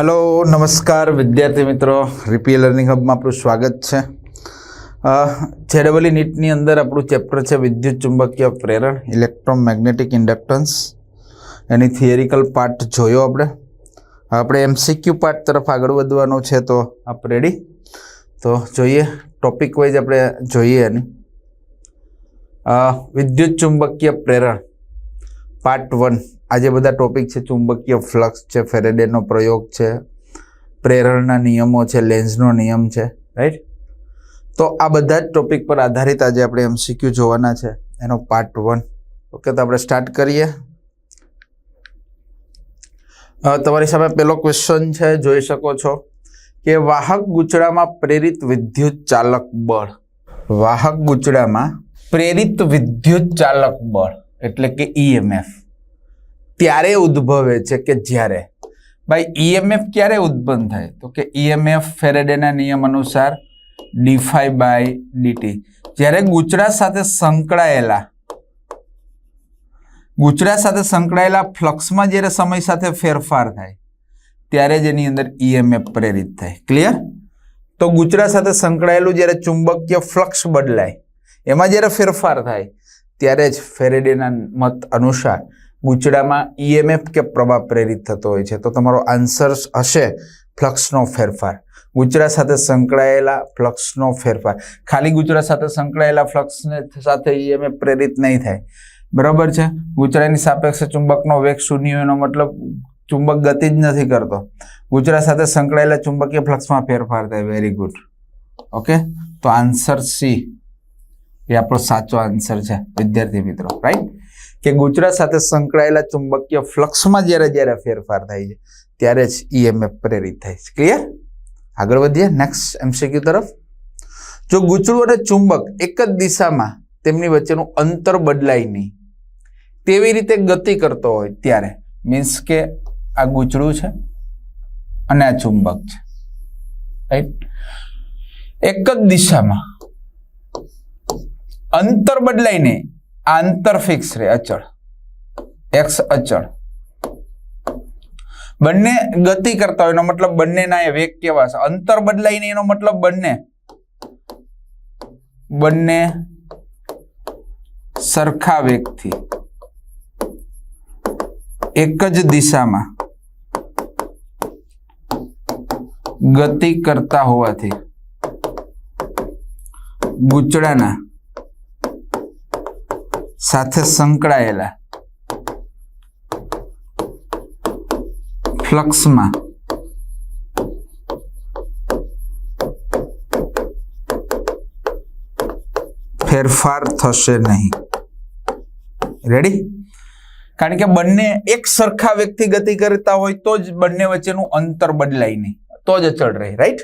Hello નમસ્કાર વિદ્યાર્થી મિત્રો રીપી લર્નિંગ હબમાં આપણું સ્વાગત છે. જેડબલી નીટની અંદર આપણું ચેપ્ટર છે વિદ્યુત ચુંબકીય પ્રેરણ ઇલેક્ટ્રોમેગ્નેટિક ઇન્ડક્ટન્સ એની થિયરિકલ પાર્ટ જોયો આપણે. આપણે એમસીક્યુ પાર્ટ તરફ આગળ વધવાનો છે તો આપ રેડી તો જોઈએ ટોપિક વાઇઝ આપણે જોઈએ એની. વિદ્યુત ચુંબકીય પ્રેરણ. પાર્ટ વન આજે બધા ટોપિક છે, ચુંબકીય ફ્લક્સ છે, ફેરેડેનો પ્રયોગ છે, પ્રેરણના નિયમો છે લેન્સનો નિયમ છે રાઈટ તો આ બધા જ ટોપિક પર આધારિત આજે આપણે એમસીક્યુ જોવાના છે, એનો પાર્ટ વન ઓકે તો આપણે સ્ટાર્ટ કરીએ. તમારી સામે પહેલો ક્વેશ્ચન છે, જોઈ શકો છો કે વાહક ગુચડામાં પ્રેરિત વિદ્યુત ચાલક બળ. વાહક ગુચડામાં પ્રેરિત વિદ્યુત ચાલક બળ. એટલે કે ઈએમએફ ત્યારે ઉદ્ભવે છે કે જ્યારે. ભાઈ ઈએમએફ ક્યારે ઉત્પન્ન થાય? તો કે ઈએમએફ ફેરેડેના નિયમ અનુસાર ડીફાઈ બાય ડીટી જ્યારે ગુજરાત સાથે સંકળાયેલા, ગુજરાત સાથે સંકળાયેલા ફ્લક્સમાં જ્યારે સમય સાથે ફેરફાર થાય, ત્યારે જ એની અંદર ઈએમએફ પ્રેરિત થાય. ક્લિયર તો ગુજરાત સાથે સંકળાયેલું જ્યારે ચુંબકીય ફ્લક્સ બદલાય, એમાં જ્યારે ફેરફાર થાય ત્યારે જ ફેરેડેના મત અનુસાર ગુચડામાં ઈએમએફ કે પ્રભાવ પ્રેરિત થતો હોય છે. તો તમારો આન્સર હશે ફ્લક્સનો ફેરફાર. ગુજરાત સાથે સંકળાયેલા ફ્લક્સનો ફેરફાર. ખાલી ગુજરાત સાથે સંકળાયેલા ફ્લક્સને સાથે ઈએમએફ પ્રેરિત નહીં થાય. બરાબર છે? ગુજરાતની સાપેક્ષે ચુંબકનો વેગ શૂન્ય એનો મતલબ ચુંબક ગતિ જ નથી કરતો. ગુજરાત સાથે સંકળાયેલા ચુંબકીય ફ્લક્સમાં ફેરફાર થાય. વેરી ગુડ ઓકે તો આન્સર સી. એ આપણો સાચો આન્સર છે, વિદ્યાર્થી મિત્રો રાઈટ કે ગુજરાત સાથે સંકળાયેલા ચુંબકીય ફ્લક્સમાં જ્યારે જ્યારે ફેરફાર થાય છે, ત્યારે જ ઈએમએફ પ્રેરિત થાય છે. ક્લિયર આગળ વધીએ નેક્સ્ટ એમસીક્યુ તરફ. જો ગૂંચળું અને ચુંબક એક જ દિશામાં તેમની વચ્ચેનું અંતર બદલાય નહીં, તેવી રીતે ગતિ કરતો હોય ત્યારે મીન્સ કે આ ગૂંચળું છે અને આ ચુંબક છે. રાઈટ એક જ દિશામાં અંતર બદલાય નહીં આ અંતર ફિક્સ રહે અચળ. એક્સ અચળ. બંને ગતિ કરતા હોય એનો મતલબ બંનેના એ વેગ કેવા છે? અંતર બદલાય નહીં એનો મતલબ બંને. બંને સરખા વેગથી. એક જ દિશામાં ગતિ કરતા હોવાથી ગૂંચળાના સાથે સંકળાયેલા. ફ્લક્સમાં. ફેરફાર થશે નહીં. રેડી કારણ કે બંને એક સરખા વ્યક્તિ ગતિ કરતા હોય તો જ બંને વચ્ચેનું અંતર બદલાય નહીં. તો જ અચળ રહે રાઈટ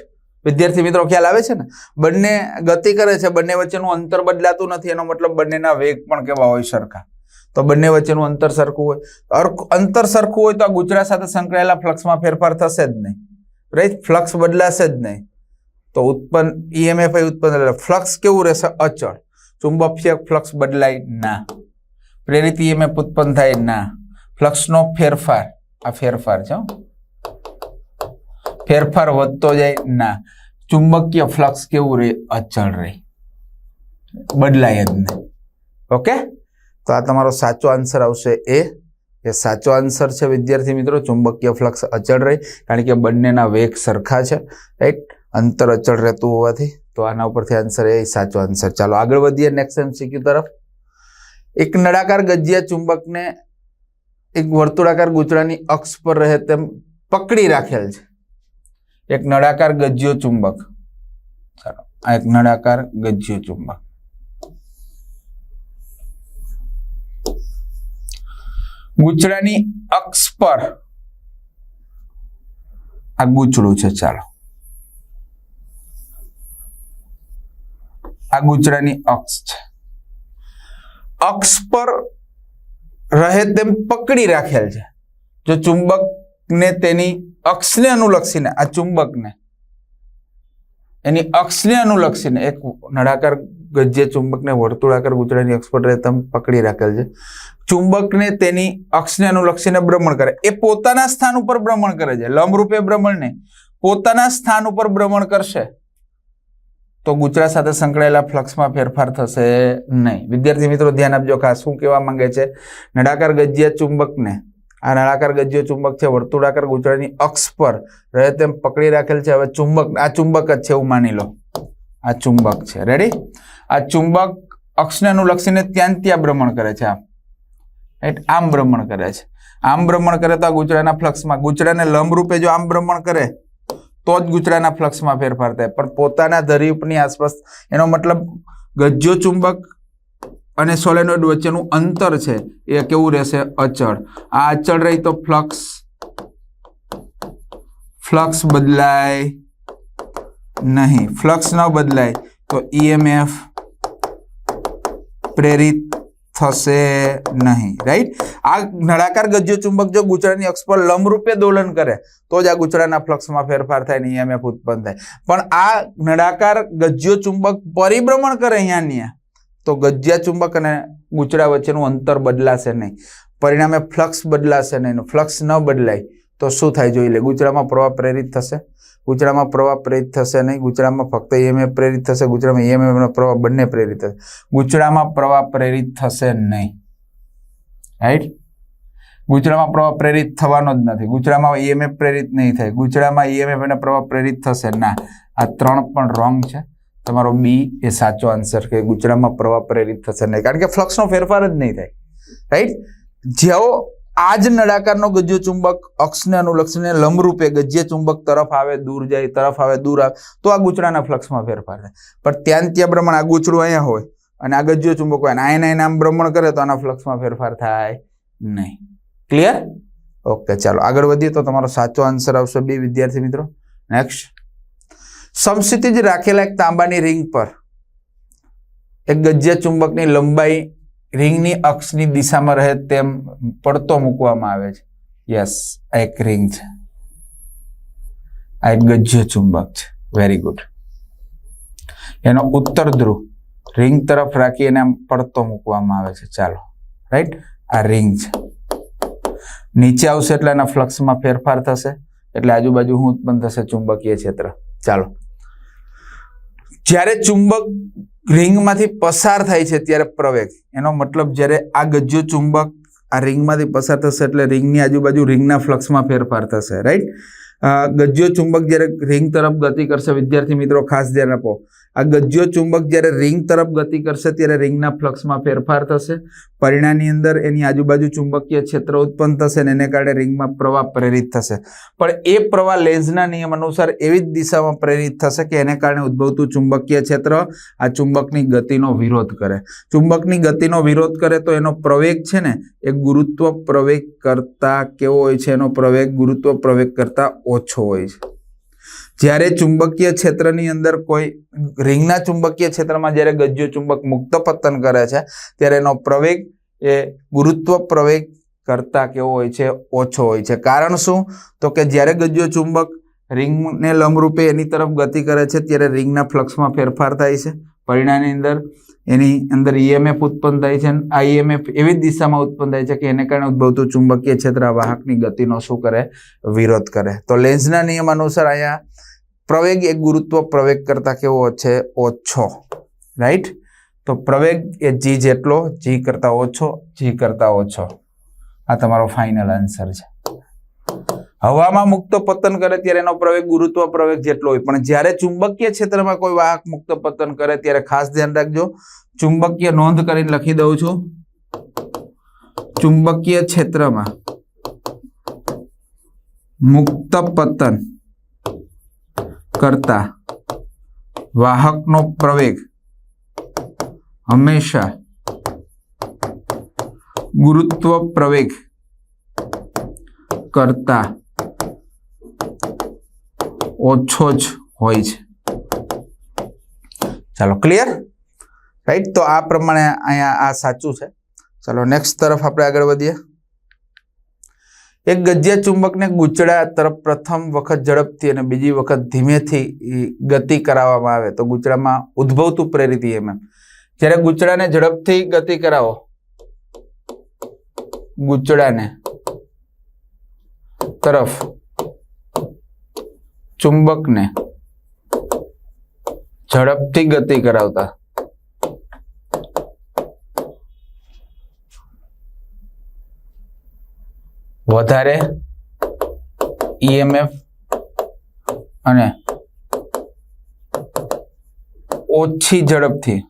વિદ્યાર્થી મિત્રો ખ્યાલ આવે છે ને? બંને ગતિ કરે છે, બંને વચ્ચેનું અંતર બદલાતું નથી. એનો મતલબ બંનેના વેગ પણ કેવા હોય સરખા. તો બંને વચ્ચેનું અંતર સરખું હોય. અંતર સરખું હોય તો આ ગુજરાત સાથે સંકળાયેલા ફ્લક્સમાં ફેરફાર થશે જ નહીં. રાઈટ ફ્લક્સ બદલાશે જ નહીં. તો ઉત્પન્ન ઈએમએફ ઉત્પન્ન ફ્લક્સ કેવું રહેશે? અચળ. ચુંબકીય ફ્લક્સ બદલાય ના. પ્રેરિત ઈએમએફ ઉત્પન્ન થાય ના. ફ્લક્સનો ફેરફાર. આ ફેરફાર છે. ફેરફાર વધતો જાય ના. ચુંબકીય ફ્લક્સ કેવું રહે? અચળ રહે. બદલાય જ નહીં. ઓકે? તો આ તમારો સાચો આન્સર આવશે એ. એ સાચો આન્સર છે, વિદ્યાર્થી મિત્રો, ચુંબકીય ફ્લક્સ અચળ રહે, કારણ કે બંનેના વેગ સરખા છે રાઈટ અંતર અચળ રહેતું હોવાથી. તો આના ઉપરથી આન્સર એ સાચો આન્સર ચાલો, આગળ વધીએ નેક્સ્ટ એમસીક્યુ તરફ. એક નળાકાર ગજિયા ચુંબકને એક વર્તુળાકાર ગૂંચળાની અક્ષ પર રહે તેમ પકડી રાખેલ છે. એક નળાકાર ગજ્યો ચુંબક. ચાલો, આ એક નળાકાર ગજ્યો ચુંબક. ગુચડાની અક્ષ પર આ ગૂંચળું છે, ચાલો. આ ગુચડાની અક્ષ છે. અક્ષ પર રહે તેમ પકડી રાખેલ છે. જો ચુંબકને તેની અક્ષને અનુલક્ષીને, આ ચુંબકને. એની અક્ષને અનુલક્ષીને, એક નળાકાર ગજ્ય ચુંબકને વર્તુળાકાર ગુજરાતની અક્ષ પર તમે પકડી રાખેલ છે. ચુંબકને તેની અક્ષને અનુલક્ષીને ભ્રમણ કરે. એ પોતાના સ્થાન ઉપર ભ્રમણ કરે છે. લંબરૂપે ભ્રમણ નહીં. પોતાના સ્થાન ઉપર ભ્રમણ કરશે. તો ગુજરાત સાથે સંકળાયેલા ફ્લક્સમાં ફેરફાર થશે નહીં. વિદ્યાર્થી મિત્રો, ધ્યાન આપજો ખાસ શું કહેવા માંગે છે. નળાકાર ગજ્ય ચુંબકને આ નળાકાર ગજ્યો ચુંબક છે, વર્તુળાકાર ગુચરાની અક્ષ પર રહે તેમ પકડી રાખેલ છે. હવે ચુંબક, આ ચુંબક જ છે એવું માની લો. આ ચુંબક છે. રેડી આ ચુંબક અક્ષને અનુલક્ષીને ત્યાં ત્યાં ભ્રમણ કરે છે આમ. રાઈટ આમ ભ્રમણ કરે છે. આમ ભ્રમણ કરે તો આ ગુજરાના ફ્લક્સમાં ગુજરાને લંબરૂપે જો આમ ભ્રમણ કરે, તો જ ગુજરાના ફ્લક્સમાં ફેરફાર થાય. પણ પોતાના ધરીપની આસપાસ એનો મતલબ ગજ્જો ચુંબક અને સોલેનોઇડ વચ્ચેનું અંતર છે એ કેવું રહેશે? અચળ. આ અચળ રહી તો ફ્લક્સ ફ્લક્સ બદલાય નહીં. ફ્લક્સ ન બદલાય તો ઈએમએફ પ્રેરિત થશે નહીં રાઈટ આ નળાકાર ગજ્ય ચુંબક જો ગુચરાની અક્ષ પર લંબરૂપે દોલન કરે, તો જ આ ગુચરાના ફ્લક્સમાં ફેરફાર થાય ને ઈએમએફ ઉત્પન્ન થાય. પણ આ નળાકાર ગજ્જો ચુંબક પરિભ્રમણ કરે અહીંયા તો ગજ્યા ચુંબક અને ગુચડા વચ્ચેનું અંતર બદલાશે નહીં. પરિણામે ફ્લક્સ બદલાશે નહીં. ફ્લક્સ ન બદલાય તો શું થાય જોઈ લે. ગુચરામાં પ્રવાહ પ્રેરિત થશે. ગુજરાતમાં પ્રવાહ પ્રેરિત થશે નહીં. ગુજરાતમાં ફક્ત ઈએમએફ પ્રેરિત થશે. ગુજરાતમાં ઈએમએફનો પ્રવાહ બંને પ્રેરિત થશે. ગુજરાતમાં પ્રવાહ પ્રેરિત થશે નહીં. રાઈટ ગુજરાતમાં પ્રવાહ પ્રેરિત થવાનો જ નથી. ગુજરાતમાં ઈએમએફ પ્રેરિત નહીં થાય. ગુજરાતમાં ઈએમએફ અને પ્રવાહ પ્રેરિત થશે. ના. આ ત્રણ પણ રોંગ છે. તમારો બી એ સાચો આન્સર કે ગુજરાતમાં પ્રવાહ પ્રેરિત થશે નહીં. કારણ કે ફ્લક્સનો ફેરફાર જ નહીં થાય. રાઈટ જેઓ આ જ નળાકારનો ગજ્ય ચુંબક અક્ષને અનુલક્ષીને લંબરૂપે ગજ્ય ચુંબક તરફ આવે, દૂર જાય, તરફ આવે, દૂર આવે, તો આ ગુચડાના ફ્લક્સમાં ફેરફાર થાય. પણ ત્યાં ત્યાં પ્રમાણે આ ગુચડું અહીંયા હોય અને આ ગજ્યો ચુંબક હોય આયના એના આમ ભ્રમણ કરે તો આના ફ્લક્સમાં ફેરફાર થાય નહીં. ક્લિયર ઓકે ચાલો આગળ વધીએ તો તમારો સાચો આન્સર આવશે. બે વિદ્યાર્થી મિત્રો નેક્સ્ટ સમસ્થિતિ રાખેલા એક તાંબાની રિંગ પર. એક ગજ્ય ચુંબકની લંબાઈ રિંગની અક્ષની દિશામાં રહે તેમ પડતો મૂકવામાં આવે છે. યસ આ એક રિંગ છે. આ એક ગજ્ય ચુંબક છે. વેરી ગુડ એનો ઉત્તર ધ્રુવ રિંગ તરફ રાખી એને આમ પડતો મૂકવામાં આવે છે. ચાલો રાઈટ આ રિંગ છે. નીચે આવશે એટલે એના ફ્લક્સમાં ફેરફાર થશે. એટલે આજુબાજુ હું ઉત્પન્ન થશે ચુંબકીય ક્ષેત્ર. ચાલો. જ્યારે ચુંબક રિંગમાંથી પસાર થાય છે ત્યારે પ્રવેગ. એનો મતલબ જ્યારે આ ગજ્જો ચુંબક આ રિંગમાંથી પસાર થશે એટલે રિંગની આજુબાજુ રિંગના ફ્લક્સમાં ફેરફાર થશે રાઈટ ગજ્જો ચુંબક જ્યારે રિંગ તરફ ગતિ કરશે, વિદ્યાર્થી મિત્રો, ખાસ ધ્યાન આપો. આ ગજ્યો ચુંબક જ્યારે રિંગ તરફ ગતિ કરશે, ત્યારે રિંગના ફ્લક્સમાં ફેરફાર થશે. પરિણામની અંદર એની આજુબાજુ ચુંબકીય ક્ષેત્ર ઉત્પન્ન થશે અને એને કારણે રિંગમાં પ્રવાહ પ્રેરિત થશે. પણ એ પ્રવાહ લેન્ઝના નિયમ અનુસાર એવી જ દિશામાં પ્રેરિત થશે કે એને કારણે ઉદ્ભવતું ચુંબકીય ક્ષેત્ર આ ચુંબકની ગતિનો વિરોધ કરે. ચુંબકની ગતિનો વિરોધ કરે તો એનો પ્રવેગ છે ને, એ ગુરુત્વ પ્રવેગ કરતા કેવો હોય છે, એનો પ્રવેગ ગુરુત્વ પ્રવેગ કરતા ઓછો હોય છે. જ્યારે ચુંબકીય ક્ષેત્રની અંદર કોઈ રિંગના ચુંબકીય ક્ષેત્રમાં જ્યારે ગજ્યો ચુંબક મુક્ત પતન કરે છે, ત્યારે એનો પ્રવેગ એ ગુરુત્વ પ્રવેગ કરતા કેવો હોય છે? ઓછો હોય છે. કારણ શું? તો કે જ્યારે ગજ્યો ચુંબક રિંગને લંબરૂપે એની તરફ ગતિ કરે છે, ત્યારે રિંગના ફ્લક્સમાં ફેરફાર થાય છે. પરિણામની અંદર એની અંદર ઈએમએફ ઉત્પન્ન થાય છે આ ઈએમએફ એવી જ દિશામાં ઉત્પન્ન થાય છે કે એને કારણે ઉદ્ભવતું ચુંબકીય ક્ષેત્ર વાહકની ગતિનો શું કરે? વિરોધ કરે. તો લેન્સના નિયમ અનુસાર અહીંયા પ્રવેગ એ ગુરુત્વ પ્રવેગ કરતા કેવો છે? ઓછો. રાઈટ? તો પ્રવેગ એ જી જેટલો જી કરતા ઓછો જી કરતા ઓછો. આ તમારો ફાઇનલ આન્સર છે. હવામાં મુક્ત પતન કરે ત્યારે એનો પ્રવેગ ગુરુત્વ પ્રવેગ જેટલો હોય. પણ જ્યારે ચુંબકીય ક્ષેત્રમાં કોઈ વાહક મુક્ત પતન કરે ત્યારે ખાસ ધ્યાન રાખજો. ચુંબકીય નોંધ કરીને લખી દઉં છું. ચુંબકીય ક્ષેત્રમાં મુક્ત પતન કરતા વાહકનો પ્રવેગ હંમેશા ગુરુત્વ પ્રવેગ કરતા ઓછો જ હોય છે. ચાલો ક્લિયર રાઈટ તો આ પ્રમાણે અહીંયા આ સાચું છે. ચાલો નેક્સ્ટ તરફ આપણે આગળ વધીએ. એક ગજ્ય ચુંબકને ગુચડા તરફ પ્રથમ વખત ઝડપથી અને બીજી વખત ધીમેથી ગતિ કરાવવામાં આવે. તો ગુચડામાં ઉદ્ભવતું પ્રેરિત એમ જ્યારે ગુચડાને ઝડપથી ગતિ કરાવો ગુચડાને તરફ ચુંબકને ઝડપથી ગતિ કરાવતા. વધારે ઈએમએફ અને ઓછી ઝડપથી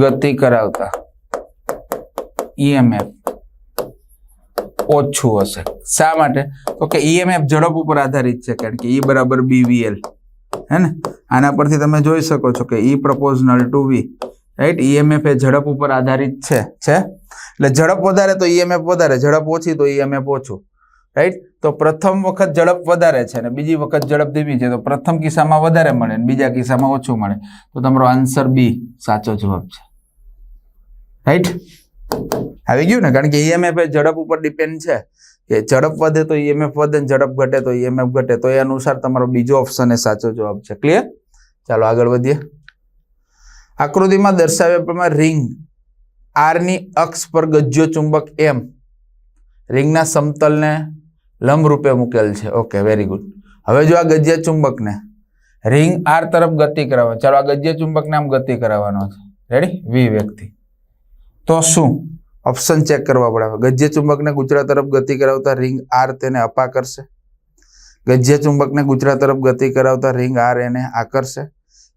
ગતિ કરાવતા. ઈએમએફ ઓછું હશે. શા માટે? તો કે ઈએમએફ ઝડપ ઉપર આધારિત છે, કારણ કે ઈ બરાબર બીવીએલ હે ને? આના પરથી તમે જોઈ શકો છો કે E proportional to V right EMF એ ઝડપ ઉપર આધારિત છે છે? એટલે ઝડપ વધારે તો ઈએમએફ વધારે, ઝડપ ઓછી તો ઈએમએફ ઓછું રાઈટ તો પ્રથમ વખત ઝડપ વધારે છે અને બીજી વખત ઝડપ ધીમી છે, તો પ્રથમ કિસ્સામાં વધારે મળે અને બીજા કિસ્સામાં ઓછું મળે. તો તમારો આન્સર બી સાચો જવાબ છે રાઈટ આવી ગયું ને? કારણ કે ઈએમએફ એ ઝડપ ઉપર ડિપેન્ડ છે. કે ઝડપ વધે તો ઈએમએફ વધે ને ઝડપ ઘટે તો ઈએમએફ ઘટે. તો એ અનુસાર તમારો બીજો ઓપ્શન એ સાચો જવાબ છે. ક્લિયર ચાલો આગળ વધીએ. આકૃતિમાં દર્શાવ્યા પ્રમાણે રિંગ આરની અક્ષ પર ગજ્યો ચુંબક એમ રિંગના સમતલને લંબ રૂપે મૂકેલ છે. ઓકે વેરી ગુડ હવે જો આ ગજ્ય ચુંબકને રિંગ આર તરફ ગતિ કરાવવા ચાલો આ ગજ્ય ચુંબકને આમ ગતિ કરાવવાનો છે. રેડી વી તો શું? ઓપ્શન ચેક કરવા પડે. ગજ્ય ચુંબકને ગુજરાત તરફ ગતિ કરાવતા રિંગ આર તેને અપાકર્ષે ગજ્ય ચુંબકને ગુજરાત તરફ ગતિ કરાવતા રિંગ આર એને આકર્ષે.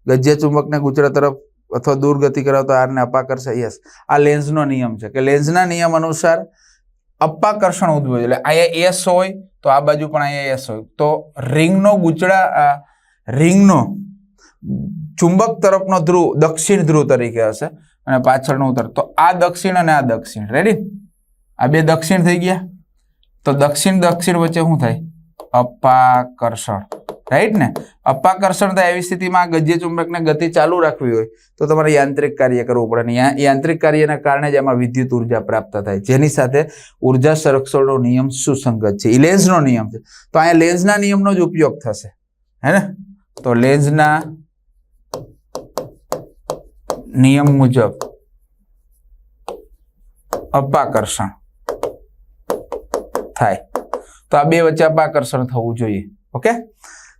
ગજ્ય ચુંબકને ગુજરાત તરફ અથવા દૂર ગતિ કરાવતા આરને અપાકર્ષે યસ આ લેન્સનો નિયમ છે કે લેન્સના નિયમ અનુસાર અપાકર્ષણ ઉદ્ભવે. એટલે અહીંયા એસ હોય તો આ બાજુ પણ અહીંયા એસ હોય. તો રિંગનો ગુચડા રિંગનો ચુંબક તરફનો ધ્રુવ, દક્ષિણ ધ્રુવ તરીકે હશે. અને પાછળનો ઉત્તર તો આ દક્ષિણ અને આ દક્ષિણ. રેડી આ બે દક્ષિણ થઈ ગયા. તો દક્ષિણ દક્ષિણ વચ્ચે શું થાય? અપાકર્ષણ. રાઈટ ને? અપાકર્ષણ થાય એવી સ્થિતિમાં ગજ્ય ચુંબકને ગતિ ચાલુ રાખવી હોય તો તમારે યાંત્રિક કાર્ય કરવું પડે. અને યાંત્રિક કાર્યના કારણે જ એમાં વિદ્યુત ઊર્જા પ્રાપ્ત થાય. જેની સાથે ઊર્જા સંરક્ષણનો નિયમ સુસંગત છે. ઈ લેન્ઝનો નિયમ છે. તો અહીંયા લેન્સના નિયમનો જ ઉપયોગ થશે. હે ને? તો લેન્ઝના નિયમ મુજબ અપાકર્ષણ થાય. તો આ બે વચ્ચે અપાકર્ષણ થવું જોઈએ. ઓકે?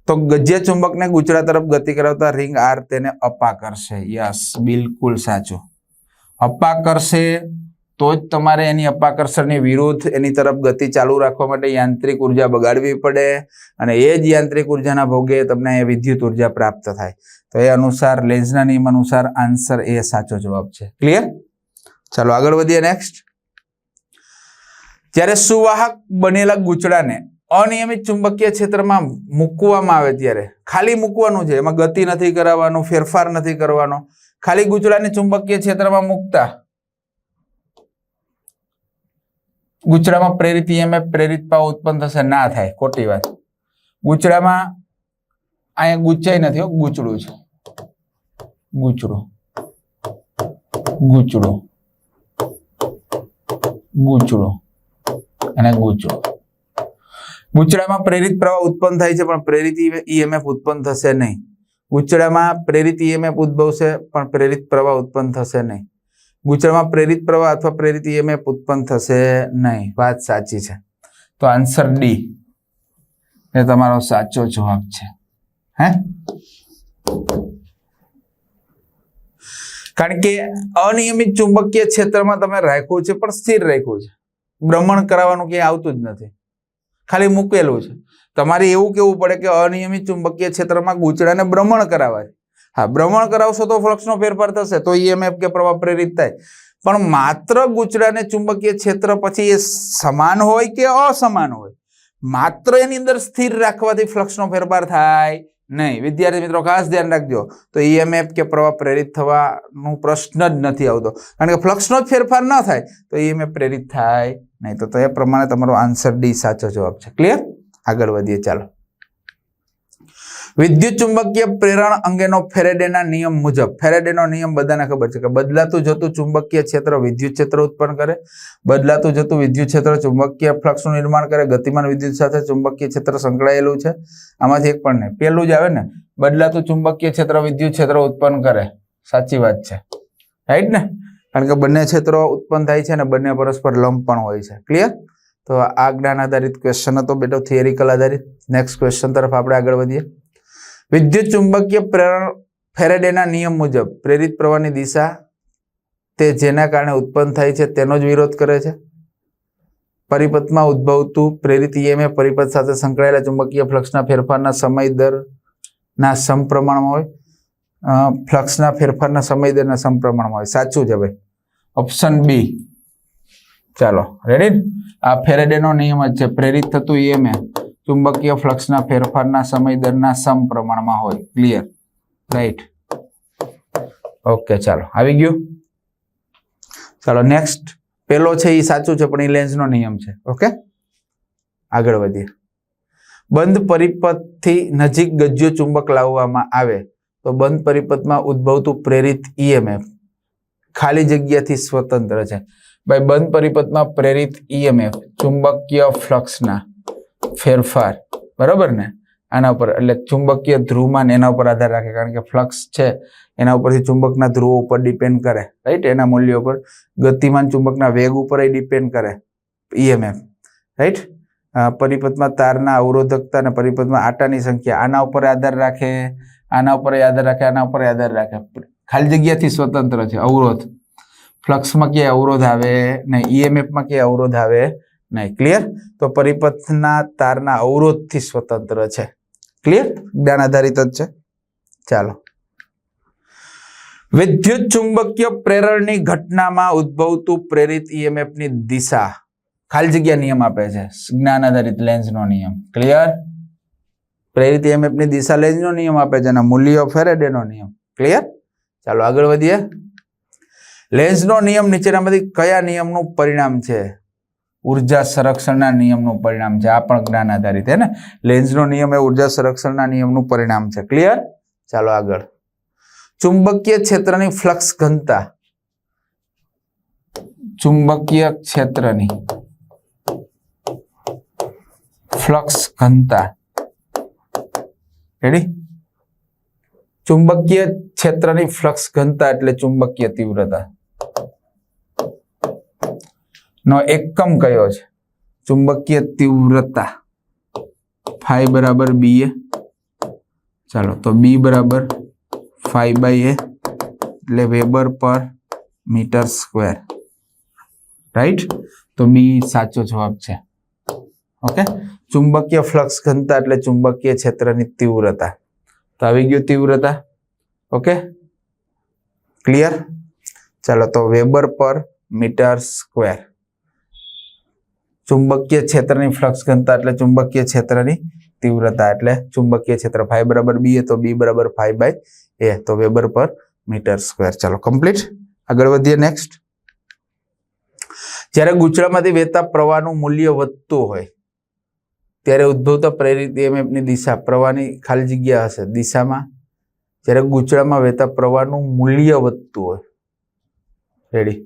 તો ગજ્ય ચુંબકને ગુજરાત તરફ ગતિ કરાવતા રિંગ આર તેને અપાકર્ષે. યસ, બિલકુલ સાચું. અપા કરશે તો જ તમારે એની અપાકર્ષણની વિરુદ્ધ એની તરફ ગતિ ચાલુ રાખવા માટે યાંત્રિક ઊર્જા બગાડવી પડે અને એ જ યાંત્રિક ઉર્જાના ભોગે તમને એ વિદ્યુત ઊર્જા પ્રાપ્ત થાય. તો એ અનુસાર લેન્સના નિયમ અનુસાર આન્સર એ સાચો જવાબ છે. ક્લિયર ચાલો આગળ વધીએ નેક્સ્ટ જ્યારે સુવાહક બનેલા ગુચડાને અનિયમિત ચુંબકીય ક્ષેત્રમાં મૂકવામાં આવે ત્યારે, ખાલી મૂકવાનું છે, એમાં ગતિ નથી કરાવવાનું ફેરફાર નથી કરવાનો, ખાલી ગુચડાને ચુંબકીય ક્ષેત્રમાં મૂકતા ગુચડામાં પ્રેરિત ઈએમએફ પ્રેરિત પાવ ઉત્પન્ન થશે, ના થાય, ખોટી વાત. ગુચડામાં અહીંયા ગુચાઈ નથી ગુચડું છે. ગુચડું. ગુચડું. ગુચડું. અને ગુચડું. ગુચડામાં પ્રેરિત પ્રવાહ ઉત્પન્ન થાય છે, પણ પ્રેરિત ઈએમએફ ઉત્પન્ન થશે નહીં. ગુચડામાં પ્રેરિત ઈએમએફ ઉદ્ભવશે, પણ પ્રેરિત પ્રવાહ ઉત્પન્ન થશે નહીં. ગુચડામાં પ્રેરિત પ્રવાહ અથવા પ્રેરિત ઈએમએફ ઉત્પન્ન થશે નહીં. વાત સાચી છે. તો આન્સર ડી એ તમારો સાચો જવાબ છે. હે? કારણ કે અનિયમિત ચુંબકીય ક્ષેત્રમાં તમે રાખ્યું છે, પણ સ્થિર રાખ્યું છે. ભ્રમણ કરાવવાનું ક્યાંય આવતું જ નથી. ખાલી મૂકેલું છે. તમારે એવું કેવું પડે કે અનિયમિત ચુંબકીય ક્ષેત્રમાં ગૂંચળાને ભ્રમણ કરાવાય. હા, ભ્રમણ કરાવશો તો ફ્લક્સનો ફેરફાર થશે, તો ઈએમએફ કે પ્રવાહ પ્રેરિત થાય. પણ માત્ર ગુજરાને ચુંબકીય ક્ષેત્ર પછી એ સમાન હોય કે અસમાન હોય? માત્ર એની અંદર સ્થિર રાખવાથી ફ્લક્સનો ફેરફાર થાય નહીં. વિદ્યાર્થી મિત્રો, ખાસ ધ્યાન રાખજો. તો ઈએમએફ કે પ્રવાહ પ્રેરિત થવાનું પ્રશ્ન જ નથી આવતો. કારણ કે ફ્લક્સનો જ ફેરફાર ન થાય, તો ઈએમએફ પ્રેરિત થાય નહીં. તો તે પ્રમાણે તમારો આન્સર ડી સાચો જવાબ છે. ક્લિયર આગળ વધીએ, ચાલો. વિદ્યુત ચુંબકીય પ્રેરણ અંગેનો ફેરેડેના નિયમ મુજબ. ફેરેડેનો નિયમ બધાને ખબર છે કે બદલાતું જતું ચુંબકીય ક્ષેત્ર વિદ્યુત ક્ષેત્ર ઉત્પન્ન કરે, બદલાતું જતું વિદ્યુત ક્ષેત્ર ચુંબકીય ફ્લક્સનું નિર્માણ કરે, ગતિમાન વિદ્યુત સાથે ચુંબકીય ક્ષેત્ર સંકળાયેલું છે. આમાંથી એક પણ નહીં પેલું જ આવે ને, બદલાતું ચુંબકીય ક્ષેત્ર વિદ્યુત ક્ષેત્ર ઉત્પન્ન કરે. સાચી વાત છે. રાઈટ ને? કારણ કે બંને ક્ષેત્રો ઉત્પન્ન થાય છે અને બંને પરસ્પર લંબ પણ હોય છે. ક્લિયર તો આ જ્ઞાન આધારિત ક્વેશ્ચન હતો બેટો થિયરિકલ આધારિત. નેક્સ્ટ ક્વેશ્ચન તરફ આપણે આગળ વધીએ. વિદ્યુત ચુંબકીય પ્રેરણ ફેરેડેના નિયમ મુજબ પ્રેરિત પ્રવાહની દિશા તે જેના કારણે ઉત્પન્ન થાય છે તેનો જ વિરોધ કરે છે. પરિપથમાં ઉદ્ભવતું પ્રેરિત ઈએમએ પરિપથ સાથે સંકળાયેલા ચુંબકીય ફ્લક્સના ફેરફારના સમય દરના સમપ્રમાણમાં હોય. ફ્લક્સના ફેરફારના સમય દરના સમપ્રમાણમાં હોય. સાચું છે ભાઈ ઓપ્શન બી ચાલો, રેડી? આ ફેરેડેનો નિયમ જ છે. પ્રેરિત થતું ઈએમએફ ચુંબકીય ફ્લક્સના ફેરફારના સમય દરના સમપ્રમાણમાં હોય. ક્લિયર રાઈટ ઓકે ચાલો. આવી ગયું? ચાલો નેક્સ્ટ પેલો છે એ સાચું છે, પણ એ લેન્સનો નિયમ છે. ઓકે આગળ વધીએ. બંધ પરિપથથી નજીક ગજ્યો ચુંબક લાવવામાં આવે તો બંધ પરિપથમાં ઉદ્ભવતું પ્રેરિત ઈએમએફ ખાલી જગ્યાથી સ્વતંત્ર છે. ભાઈ, બંધ પરિપથમાં પ્રેરિત ઈએમએફ ચુંબકીય ફ્લક્સના ફેરફાર. બરાબર ને? આના ઉપર, એટલે ચુંબકીય ધ્રુવમાન એના ઉપર આધાર રાખે, કારણ કે ફ્લક્સ છે, એના ઉપરથી ચુંબકના ધ્રુવો ઉપર ડિપેન્ડ કરે, રાઈટ? એના મૂલ્ય ઉપર ગતિમાન ચુંબકના વેગ ઉપર ડિપેન્ડ કરે ઈએમએફ રાઈટ? પરિપથમાં તારના અવરોધકતા અને પરિપથમાં આટાની સંખ્યા, આના ઉપર આધાર રાખે, આના ઉપર આધાર રાખે, આના ઉપર આધાર રાખે. ખાલી જગ્યાથી સ્વતંત્ર છે, અવરોધ. ફ્લક્સમાં ક્યાંય અવરોધ આવે ને ઈએમએફમાં ક્યાંય અવરોધ આવે નહીં ક્લિયર તો પરિપથના તારના અવરોધથી સ્વતંત્ર છે. ક્લિયર જ્ઞાન આધારિત જ છે. ચાલો. વિદ્યુત ચુંબકીય પ્રેરણની ઘટનામાં ઉદ્ભવતું પ્રેરિત EMF ની દિશા. ખાલી જગ્યા નિયમ આપે છે. જ્ઞાન આધારિત લેન્સનો નિયમ. ક્લિયર પ્રેરિત EMF ની દિશા લેન્સનો નિયમ આપે છે અને મૂલ્ય ફેરેડેનો નિયમ. ક્લિયર ચાલો આગળ વધીએ. લેન્સનો નિયમ નીચેનામાંથી કયા નિયમનું પરિણામ છે? ઊર્જા સંરક્ષણના નિયમનું પરિણામ છે. આ પણ જ્ઞાન આધારિત હે ને? લેન્સનો નિયમ એ ઊર્જા સંરક્ષણના નિયમનું પરિણામ છે. ક્લિયર ચાલો આગળ. ચુંબકીય ક્ષેત્રની ફ્લક્સ ઘનતા. ચુંબકીય ક્ષેત્રની ફ્લક્સ ઘનતા. રેડી ચુંબકીય ક્ષેત્રની ફ્લક્સ ઘનતા એટલે ચુંબકીય તીવ્રતા. નો એકમ કયો છે? ચુંબકીય તીવ્રતા. ફાઈ બરાબર બી એ ચાલો, તો બી બરાબર ફાઈ બાય એ એટલે વેબર પર મીટર સ્ક્વેર. રાઈટ? તો બી સાચો જવાબ છે. ઓકે? ચુંબકીય ફ્લક્સ ઘનતા એટલે ચુંબકીય ક્ષેત્રની તીવ્રતા. તો આવી ગયું તીવ્રતા. ઓકે? ક્લિયર? ચાલો, તો વેબર પર મીટર સ્ક્વેર. ચુંબકીય ક્ષેત્રની ફ્લક્સ ઘનતા એટલે ચુંબકીય ક્ષેત્રની તીવ્રતા એટલે ચુંબકીય ક્ષેત્ર ફાઈ બરાબર બી એ તો બી બરાબર ફાઈ બાય એ તો વેબર પર મીટર સ્ક્વેર ચાલો કમ્પ્લીટ આગળ વધીએ નેક્સ્ટ જ્યારે ગુચળામાંથી વહેતા પ્રવાહનું મૂલ્ય વધતું હોય, ત્યારે ઉદ્ભવતા પ્રેરિત એમએફની દિશા પ્રવાહની ખાલી જગ્યા હશે. દિશામાં જ્યારે ગુચળામાં વહેતા પ્રવાહનું મૂલ્ય વધતું હોય. રેડી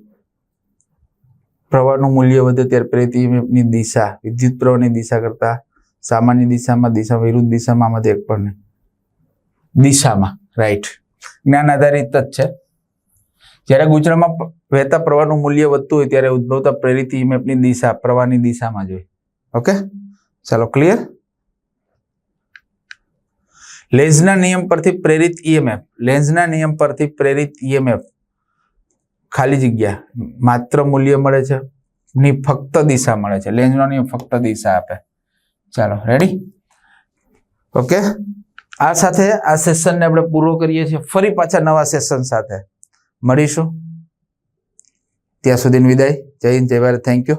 પ્રવાહનું મૂલ્ય વધે ત્યારે પ્રેરિતની દિશા, વિદ્યુત પ્રવાહની દિશા કરતા સામાન્ય દિશામાં, દિશા વિરુદ્ધ દિશામાં આમાંથી એક પણ નહીં. દિશામાં રાઈટ જ્ઞાન આધારિત જ છે. જ્યારે ગુજરાતમાં વહેતા પ્રવાહનું મૂલ્ય વધતું હોય ત્યારે ઉદ્ભવતા પ્રેરિત ઇમેપની દિશા, પ્રવાહની દિશામાં જોઈએ ઓકે? ચાલો ક્લિયર લેન્ઝના નિયમ પરથી પ્રેરિત ઈએમએફ લેન્ઝના નિયમ પરથી પ્રેરિત EMF ખાલી જગ્યા. માત્ર મૂલ્ય મળે છે, ની ફક્ત દિશા મળે છે. લેન્જનો નિયમ ફક્ત દિશા આપે. ચાલો રેડી ઓકે આ સાથે આ સેશનને આપણે પૂરો કરીએ છીએ. ફરી પાછા નવા સેશન સાથે. મળીશું. ત્યાં સુધીની વિદાય. જય હિન્દ, જય ભારત. Thank you